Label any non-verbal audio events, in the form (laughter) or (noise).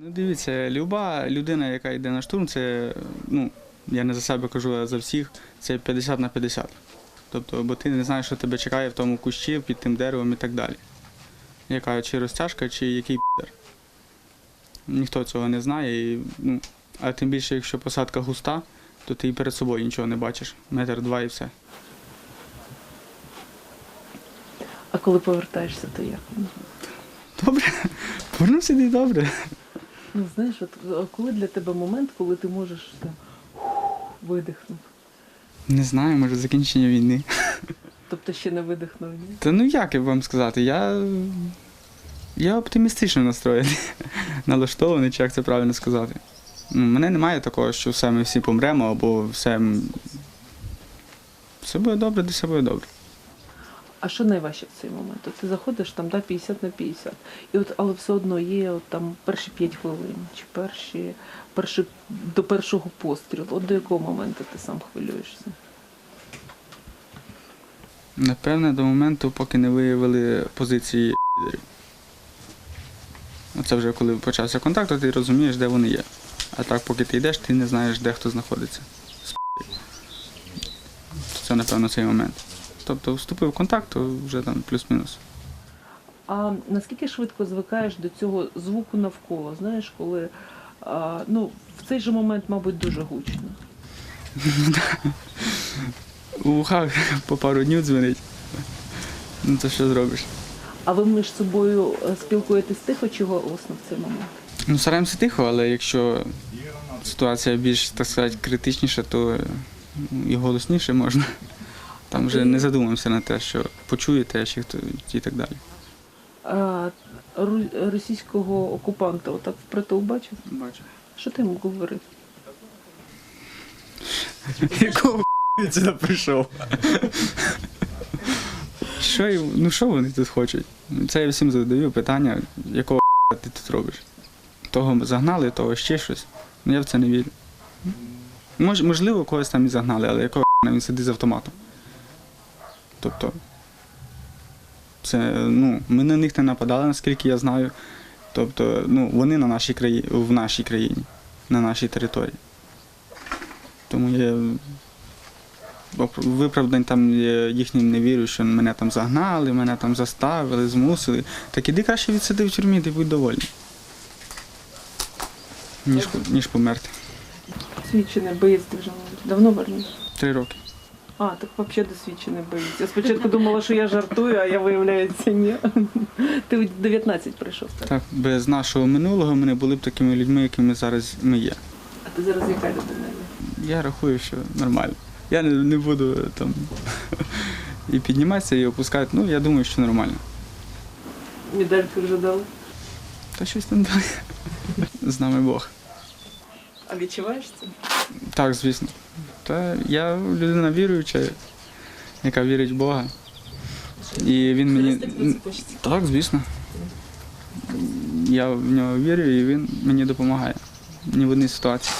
Ну, дивіться, люба людина, яка йде на штурм, це, ну, я не за себе кажу, а за всіх, це 50 на 50. Тобто, бо ти не знаєш, що тебе чекає в тому кущі, під тим деревом і так далі. Яка чи розтяжка, чи який підер. Ніхто цього не знає. І, ну, а тим більше, якщо посадка густа, то ти і перед собою нічого не бачиш. Метр два і все. А коли повертаєшся, то як? Добре, повернувся і добре. Ну знаєш, от коли для тебе момент, коли ти можеш там, видихнути? Не знаю, може закінчення війни. Тобто ще не видихнув, ні? Та ну як я вам сказати, я, я оптимістично настроєний, (laughs) налаштований, чи як це правильно сказати. Ну, мене немає такого, що все ми всі помремо, або все, все буде добре, де все буде добре. А що найважче в цей момент? Ти заходиш там да, 50 на 50. І от, але все одно є от, там перші 5 хвилин, чи перші, перші до першого пострілу. От до якого моменту ти сам хвилюєшся? Напевне, до моменту, поки не виявили позиції лідерів. Оце вже коли почався контакт, то ти розумієш, де вони є. А так, поки ти йдеш, ти не знаєш, де хто знаходиться. Це, напевно, цей момент. Тобто вступив в контакт, то вже там плюс-мінус. А наскільки швидко звикаєш до цього звуку навколо? Знаєш, коли а, ну, в цей же момент, мабуть, дуже гучно. У вухах по пару днів дзвонить. Ну то що зробиш? А ви між собою е, спілкуєтесь тихо чи голосно в цей момент? Ну, стараємося тихо, але якщо ситуація більш, так сказати, критичніша, то е, і голосніше можна. Там вже не задумуємося на те, що почуєте, хто і так далі. А, ру- російського окупанта отак впритул бачив? Бачу. Що ти йому говорив? (laughs) Якого він сюди прийшов? (laughs) Що, ну що вони тут хочуть? Це я всім задаю питання, якого ти тут робиш? Того загнали, того ще щось. Ну я в це не вірю. Мож, можливо, когось там і загнали, але якого він сидить з автоматом. Тобто, це, ну, ми на них не нападали, наскільки я знаю. Тобто, ну, вони на нашій країні, в нашій країні, на нашій території. Тому я виправдань там їхнім не вірю, що мене там загнали, мене там заставили, змусили. Так іди краще відсиди в тюрмі, ти будь довольний. Ніж, ніж померти. Досвідчений боєць вже давно в? Три роки. А, так взагалі досвідчений боєць. Я спочатку думала, що я жартую, а я виявляється, ні. Ти у 19 прийшов, так? Так, без нашого минулого ми не були б такими людьми, якими зараз ми є. А ти зараз яка людина? Я рахую, що нормально. Я не, не буду там (laughs) і підніматися, і опускати. Ну, я думаю, що нормально. Медальку вже дали. Та щось там далі. З нами Бог. А відчуваєш це? Так, звісно. Та я людина віруюча, яка вірить в Бога. І він мені. Так, звісно. Я в нього вірю і він мені допомагає. Ні в одній ситуації.